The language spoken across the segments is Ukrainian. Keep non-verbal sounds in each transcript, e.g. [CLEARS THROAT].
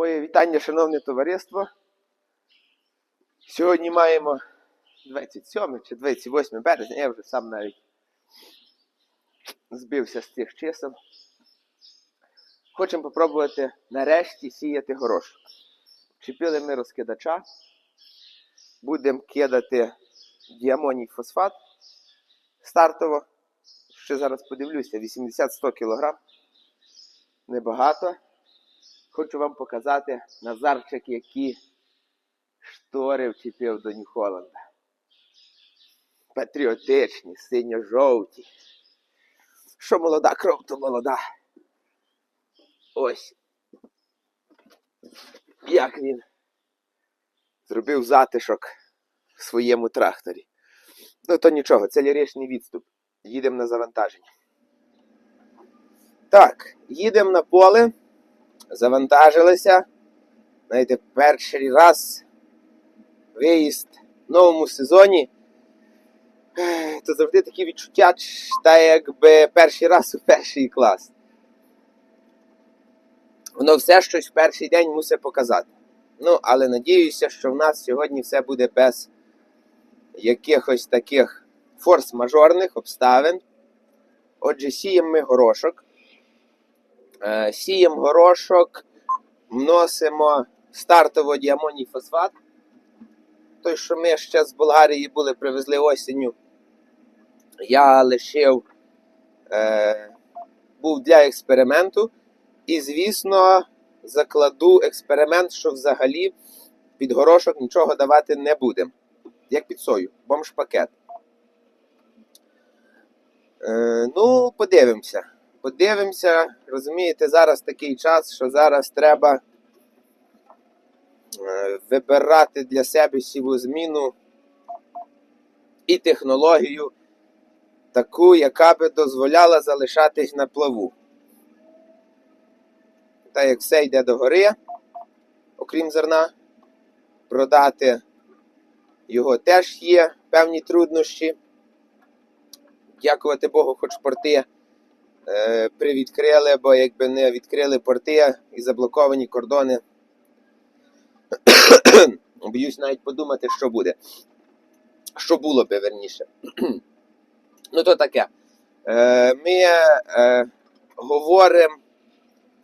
Моє вітання, шановне товариство. Сьогодні маємо 27 чи 28 березня, я вже сам навіть збився з цих чисел. Хочемо попробувати нарешті сіяти горошок. Чіпили ми розкидача. Будемо кидати діамоній фосфат стартово. Ще зараз подивлюся, 80-100 кг. Небагато. Хочу вам показати Назарчик, які штори вчепив до Нью-Холланда. Патріотичні, синьо-жовті. Що молода кров, то молода. Ось. Як він зробив затишок в своєму тракторі. Ну, то нічого, це ліричний відступ. Їдемо на завантаження. Так, їдемо на поле. Завантажилися. Знаєте, перший раз виїзд в новому сезоні. То завжди такі відчуття, та якби перший раз у перший клас. Воно все щось в перший день мусить показати. Ну, але надіюся, що в нас сьогодні все буде без якихось таких форс-мажорних обставин. Отже, сіємо ми горошок. Е, Сіємо горошок, вносимо стартово діамоній фосфат. Той, що ми ще з Болгарії були, привезли осінню. Я лишив, е, був для експерименту. І, звісно, закладу експеримент, що взагалі під горошок нічого давати не будемо. Як під сою, бомж-пакет. Е, ну, подивимося. Подивимося, розумієте, зараз такий час, що зараз треба е, вибирати для себе сівозміну і технологію таку, яка би дозволяла залишатись на плаву. Та як все йде до гори, окрім зерна, продати його теж є певні труднощі. Дякувати Богу, хоч порти привідкрили, бо якби не відкрили порти і заблоковані кордони. [COUGHS] Боюсь навіть подумати, що буде. Що було би верніше. [COUGHS] ну, то таке. Е, ми е, говоримо,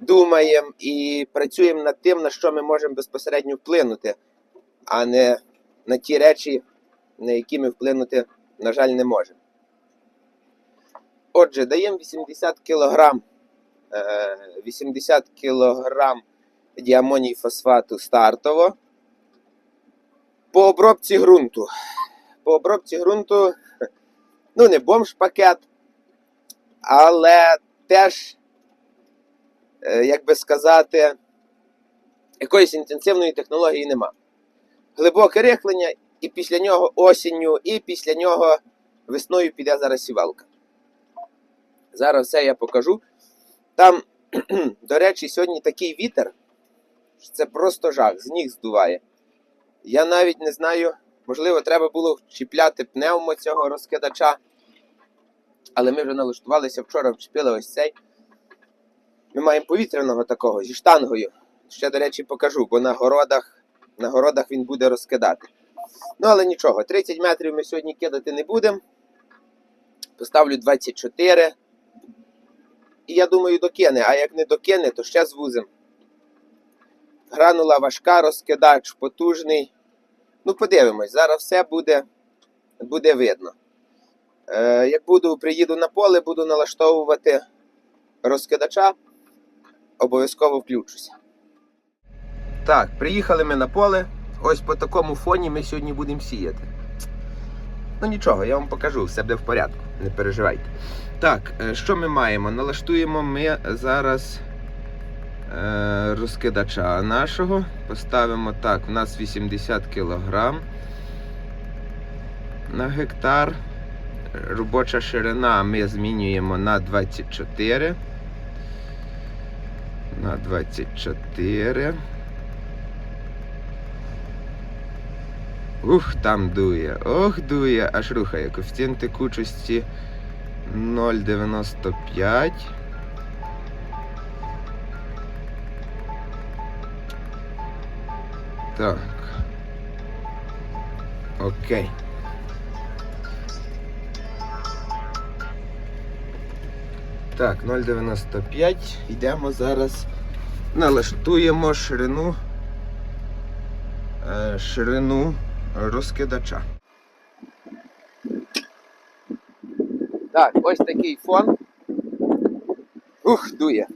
думаємо і працюємо над тим, на що ми можемо безпосередньо вплинути, а не на ті речі, на які ми вплинути, на жаль, не можемо. Отже, даємо 80 кг, 80 кг діамоній фосфату стартово. По обробці ґрунту. По обробці ґрунту, [LAUGHS] ну, не бомж-пакет, але теж, е, як би сказати, якоїсь інтенсивної технології нема. Глибоке рихлення, і після нього осінню, і після нього весною піде зараз сівалка. Зараз все я покажу. Там, [CLEARS THROAT] до речі, сьогодні такий вітер, що це просто жах, з ніг здуває. Я навіть не знаю, можливо, треба було чіпляти пневмо цього розкидача. Але ми вже налаштувалися вчора, вчепили ось цей. Ми маємо повітряного такого зі штангою. Ще, до речі, покажу, бо на городах, на городах він буде розкидати. Ну, але нічого, 30 метрів ми сьогодні кидати не будемо. Поставлю 24. І я думаю, докине, а як не докине, то ще звузим. Гранула важка, розкидач потужний. Ну, подивимось, зараз все буде, буде видно. Е, як буду, приїду на поле, буду налаштовувати розкидача, обов'язково включуся. Так, приїхали ми на поле. Ось по такому фоні ми сьогодні будемо сіяти. Ну нічого, я вам покажу, все буде в порядку, не переживайте. Так, е, що ми маємо? Налаштуємо ми зараз е, розкидача нашого. Поставимо так, у нас 80 кг на гектар. Робоча ширина ми змінюємо на 24. На 24. Ух, там дує. Ох, дує, аж рухає. Коефіцієнт текучості 0,95. Так. Окей. Так, 0,95. Йдемо зараз. Налаштуємо ширину. е, Ширину розкидача. Так, ось такий фон. Ух, дує.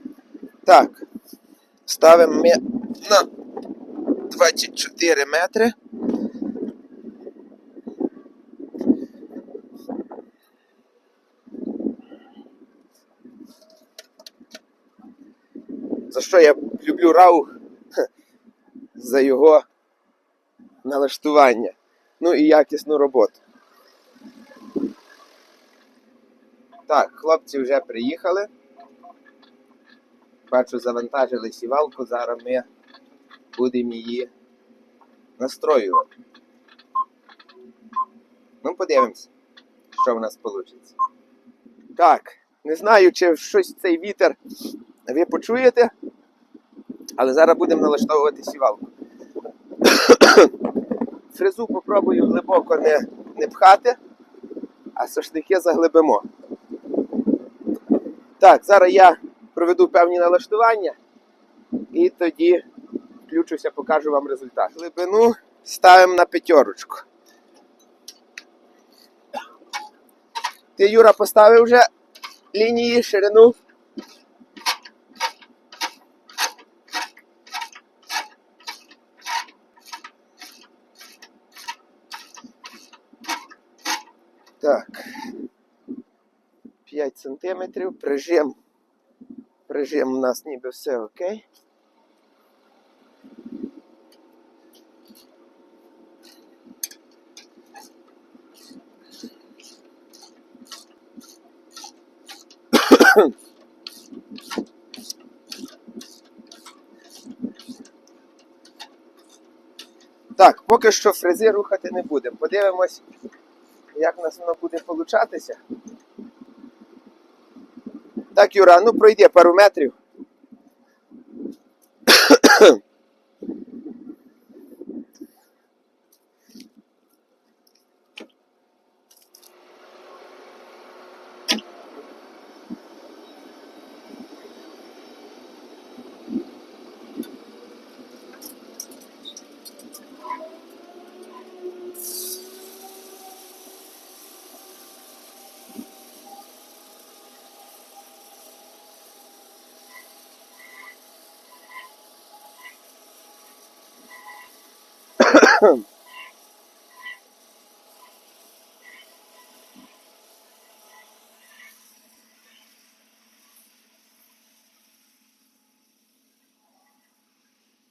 Так. Ставимо ми на 24 метри. За що я люблю рау? За його налаштування. Ну і якісну роботу. Так, хлопці вже приїхали. Бачу, завантажили сівалку, зараз ми будемо її настроювати. Ну, подивимось, що в нас вийде. Так, не знаю, чи щось цей вітер ви почуєте, але зараз будемо налаштовувати сівалку. [COUGHS] Фрезу попробую глибоко не, не пхати, а сошники заглибимо. Так, зараз я проведу певні налаштування і тоді включуся, покажу вам результат. Глибину ставимо на п'ятерочку. Ти, Юра, поставив вже лінії, ширину. Так. 5 сантиметрів. Прижим. Прижим у нас ніби все окей. Так, поки що фрези рухати не будемо. Подивимось, як у нас воно буде получатися. Так, Юра, ну пройди пару метрів.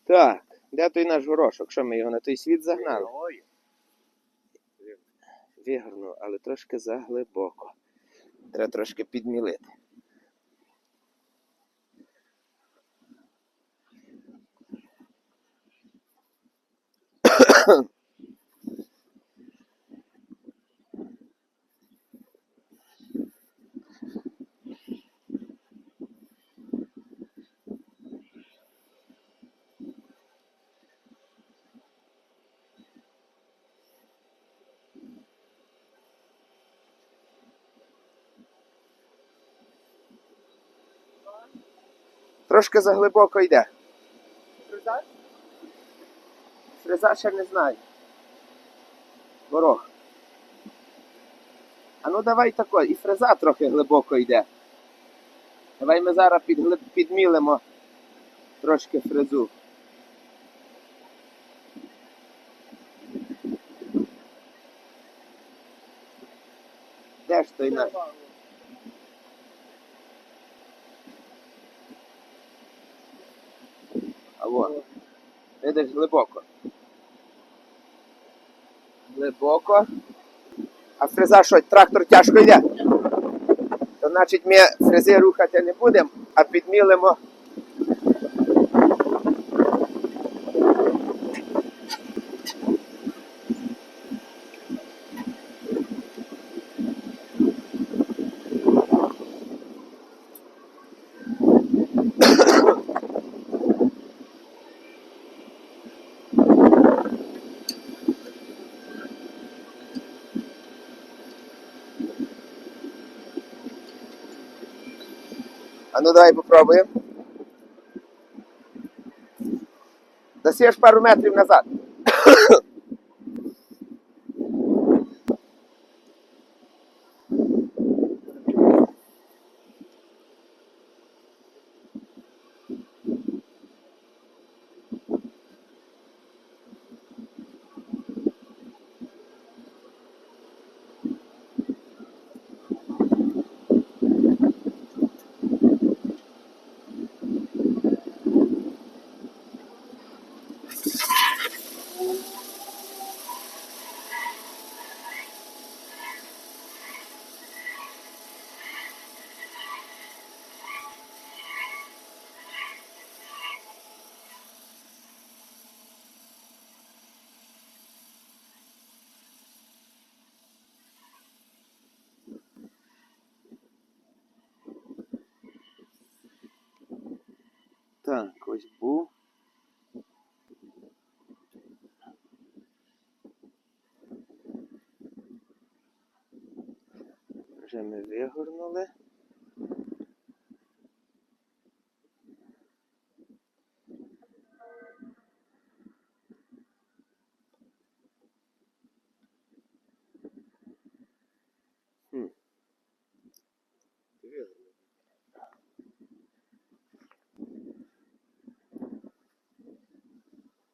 Так, де той наш горошок? Що ми його на той світ загнали? Вигорну, але трошки заглибоко. Треба трошки підмілити. Трошки заглибоко йде. Фреза ще не знаю. Горох. А ну давай тако, і фреза трохи глибоко йде. Давай ми зараз підглиб... підмілимо трошки фрезу. Де ж той наш? А вот. Видиш глибоко. Глибоко. А фреза що, трактор тяжко йде? То значить ми фрези рухати не будемо, а підмілимо. Ну давай попробуємо. Засієш пару метрів назад. [COUGHS] Так, ось був. Вже ми вигорнули. Хм.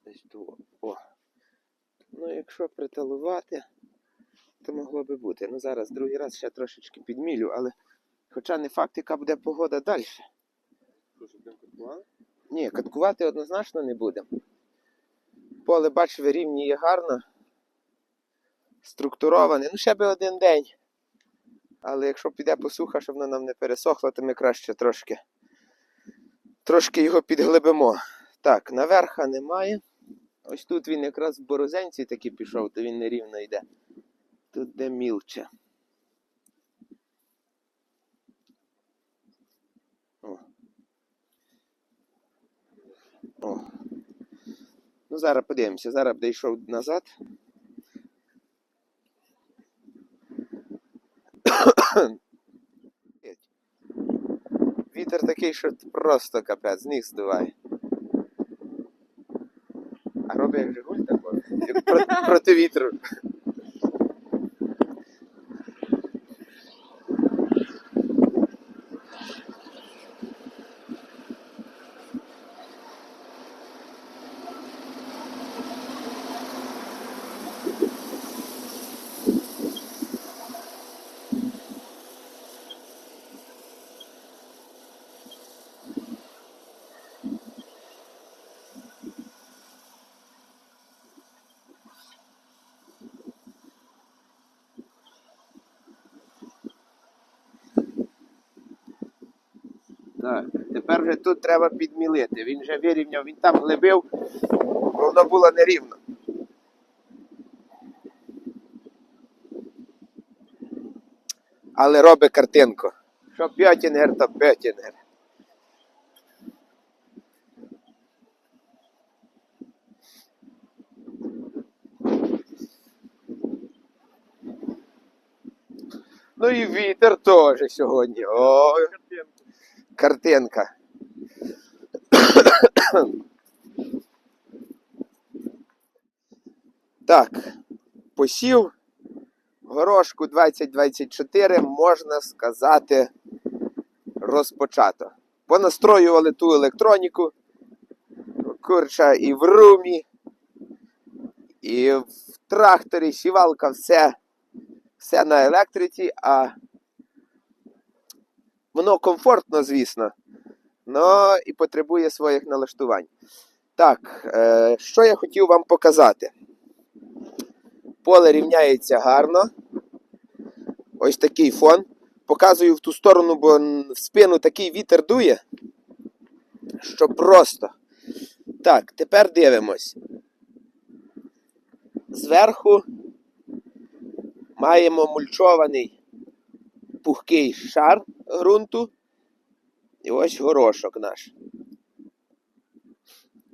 Десь тут. О. Ну, якщо то могло би бути. Ну, зараз другий раз ще трошечки підмілю, але хоча не факт, яка буде погода далі. Ні, каткувати однозначно не будемо. Поле, бач, вирівнює гарно. Структуроване. Ну, ще би один день. Але якщо піде посуха, щоб воно нам не пересохло, то ми краще трошки, трошки його підглибимо. Так, наверха немає. Ось тут він якраз в борозенці таки пішов, то він нерівно йде. Тут де мілче. О. О. Ну, зараз подивимося. Зараз буде йшов назад. [COUGHS] Вітер такий, що просто капець, з ніг здуває. проти, проти вітру. Тут треба підмілити. Він вже вирівняв, він там глибив, воно було нерівно. Але робить картинку. Що п'ятінгер, то п'ятінгер. Ну і вітер теж сьогодні. Ой, картинка. [COUGHS] так, посів горошку 2024, можна сказати, розпочато. Понастроювали ту електроніку, курча і в румі, і в тракторі, сівалка, все, все на електриці, а воно комфортно, звісно, але і потребує своїх налаштувань. Так, е, що я хотів вам показати? Поле рівняється гарно. Ось такий фон. Показую в ту сторону, бо в спину такий вітер дує, що просто. Так, тепер дивимось. Зверху маємо мульчований пухкий шар ґрунту. І ось горошок наш.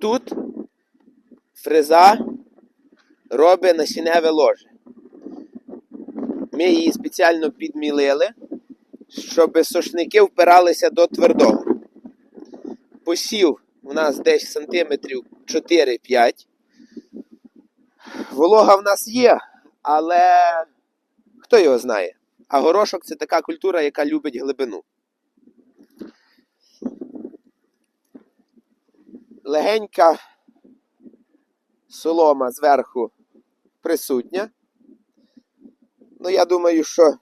Тут фреза робить насінневе ложе. Ми її спеціально підмілили, щоб сошники впиралися до твердого. Посів у нас десь сантиметрів 4-5. Волога в нас є, але хто його знає? А горошок це така культура, яка любить глибину. Легенька солома зверху присутня. Ну, я думаю, що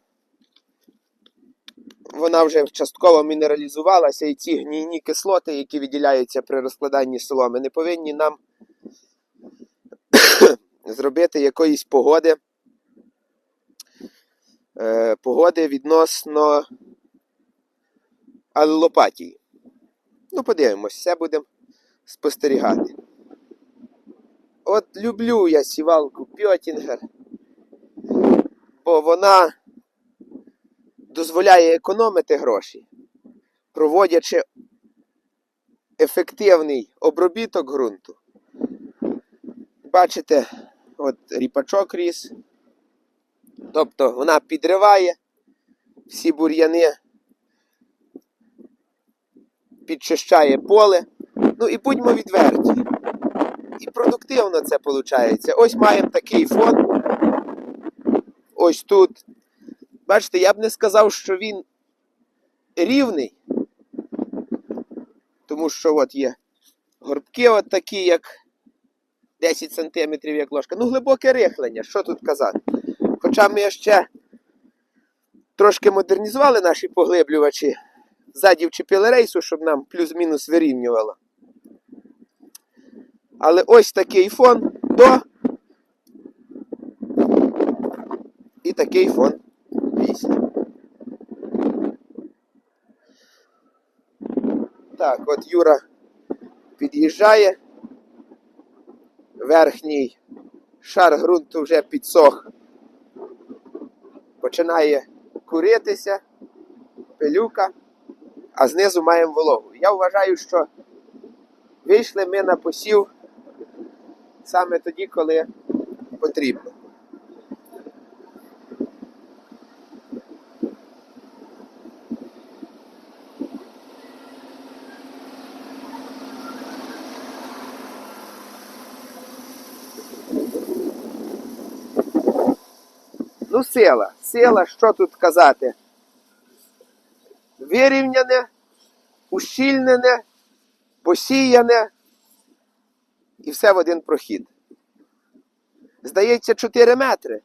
вона вже частково мінералізувалася, і ці гнійні кислоти, які відділяються при розкладанні соломи, не повинні нам [COUGHS] зробити якоїсь погоди. Е, погоди відносно алелопатії. Ну, подивимось, все будемо спостерігати. От люблю я сівалку Пьотінгер, бо вона дозволяє економити гроші, проводячи ефективний обробіток ґрунту. Бачите, от ріпачок ріс. Тобто вона підриває всі бур'яни, підчищає поле. Ну і будьмо відверті. І продуктивно це виходить. Ось маємо такий фон. Ось тут. Бачите, я б не сказав, що він рівний. Тому що от є горбки от такі, як 10 см, як ложка. Ну, глибоке рихлення, що тут казати. Хоча ми ще трошки модернізували наші поглиблювачі, ззаді вчепили рейсу, щоб нам плюс-мінус вирівнювало. Але ось такий фон до і такий фон після. Так, от Юра під'їжджає. Верхній шар ґрунту вже підсох. Починає куритися, пилюка, а знизу маємо вологу. Я вважаю, що вийшли ми на посів саме тоді, коли потрібно. Ну, сила. Сила, що тут казати? Вирівняне, ущільнене, посіяне і все в один прохід. Здається, 4 метри.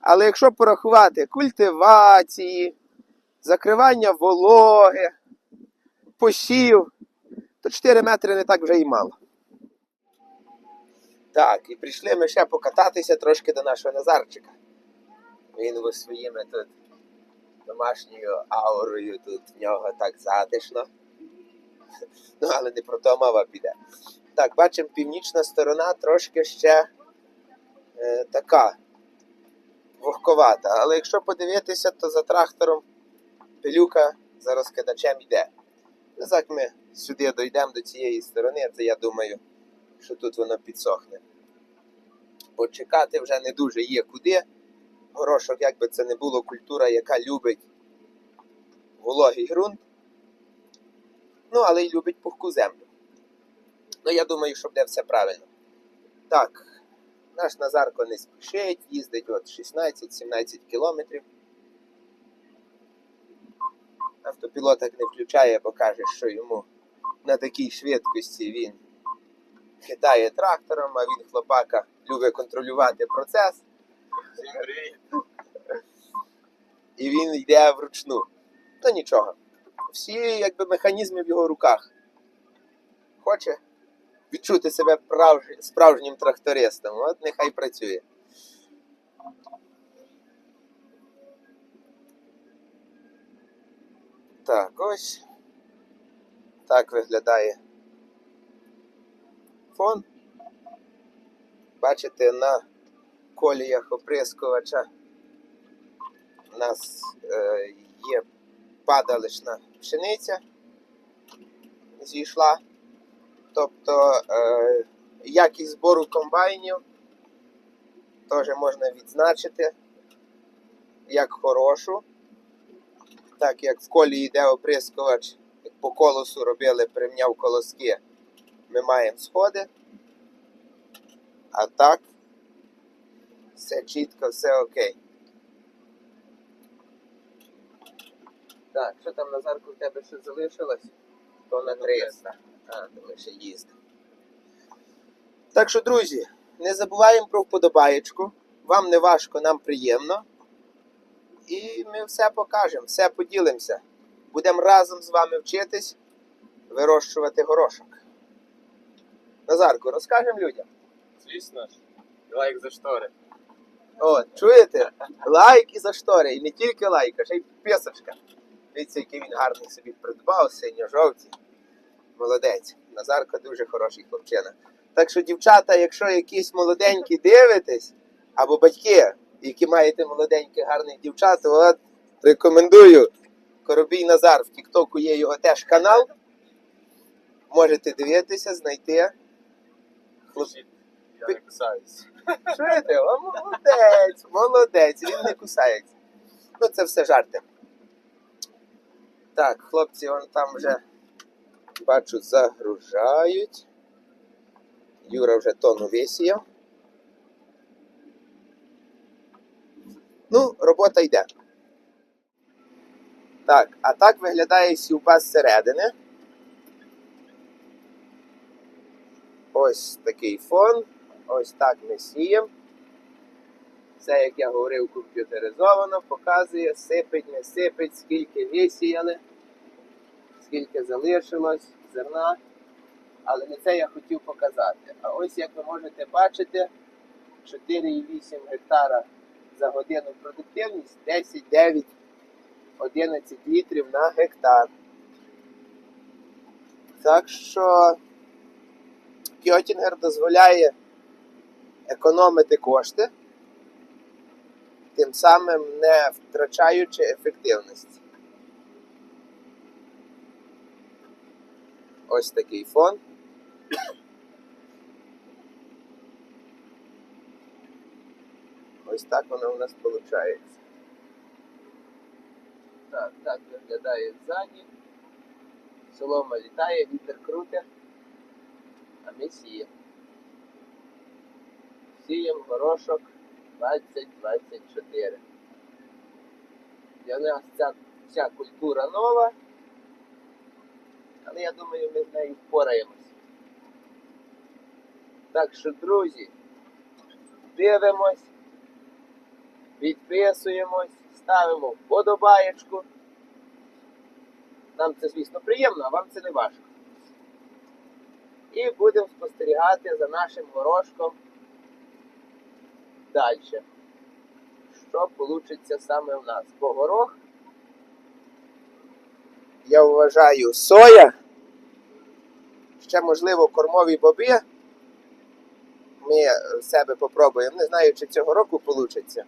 Але якщо порахувати культивації, закривання вологи, посів, то 4 метри не так вже і мало. Так, і прийшли ми ще покататися трошки до нашого Назарчика. Він ось своїми тут домашньою аурою тут в нього так затишно. Ну, але не про то мова піде. Так, бачимо, північна сторона трошки ще е, така вогковата. Але якщо подивитися, то за трактором пилюка за розкидачем йде. Так ми сюди дійдемо до цієї сторони, то я думаю, що тут воно підсохне. Бо чекати вже не дуже є куди. Горошок, як би це не було, культура, яка любить вологий ґрунт. Ну, але й любить пухку землю. Ну, я думаю, що буде все правильно. Так, наш Назарко не спішить, їздить от 16-17 кілометрів. Автопілоток не включає, бо каже, що йому на такій швидкості він хитає трактором, а він хлопака любить контролювати процес. І він йде вручну. Ну нічого. Всі якби механізми в його руках. Хоче відчути себе прав- справжнім трактористом. От нехай працює. Так, ось. Так виглядає фон. Бачите, на коліях оприскувача у нас е, є падалишна пшениця, зійшла. Тобто е, якість збору комбайнів теж можна відзначити як хорошу. Так як в колі йде оприскувач, як по колосу робили, примняв колоски, ми маємо сходи. А так, все чітко, все окей. Так, що там Назарку в тебе ще залишилось? То на 300. А, ми ще їздимо. Так що, друзі, не забуваємо про вподобаєчку. Вам не важко, нам приємно. І ми все покажемо, все поділимося. Будемо разом з вами вчитись вирощувати горошок. Назарку, розкажемо людям. Звісно ж. Лайк за штори. О, чуєте? Лайк і за штори. І не тільки лайк, а ще й підписочка. Дивіться, який він гарний собі придбав, синьо-жовтий. Молодець. Назарко дуже хороший хлопчина. Так що, дівчата, якщо якісь молоденькі дивитесь, або батьки, які маєте молоденькі гарних дівчат, от рекомендую Коробій Назар в Тіктоку є його теж канал. Можете дивитися, знайти. Хлоп- Я не кусаюсь. Чуєте? О, молодець, молодець, він не кусається. Ну, це все жарти. Так, хлопці, вон там вже бачу, загружають. Юра вже тону висіяв. Ну, робота йде. Так, а так виглядає сівба зсередини. Ось такий фон. Ось так ми сіємо. Все, як я говорив, комп'ютеризовано, показує, сипить, не сипить, скільки висіяли, скільки залишилось зерна. Але не це я хотів показати. А ось як ви можете бачити, 4,8 гектара за годину продуктивність, 10, 9, 11 літрів на гектар. Так що Кьотінгер дозволяє економити кошти, тим самим не втрачаючи ефективності. Ось такий фон. Ось так воно у нас виходить. Так, так виглядає ззаді. Солома літає, вітер крутить, а ми сіємо. Сіємо горошок 2024. Для нас ця вся культура нова, але я думаю, ми з нею впораємось. Так що, друзі, дивимось, підписуємось, ставимо вподобаєчку. Нам це, звісно, приємно, а вам це не важко. І будемо спостерігати за нашим горошком далі. Що вийде саме в нас? Бо горох, я вважаю, соя, ще, можливо, кормові боби. Ми себе попробуємо. Не знаю, чи цього року вийде.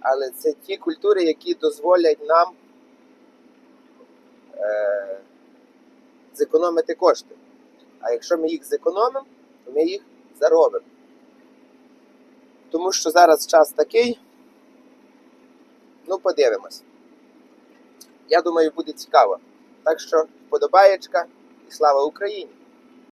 Але це ті культури, які дозволять нам е, зекономити кошти. А якщо ми їх зекономимо, то ми їх заробимо. Тому що зараз час такий. Ну, подивимось. Я думаю, буде цікаво. Так що, вподобаєчка і слава Україні!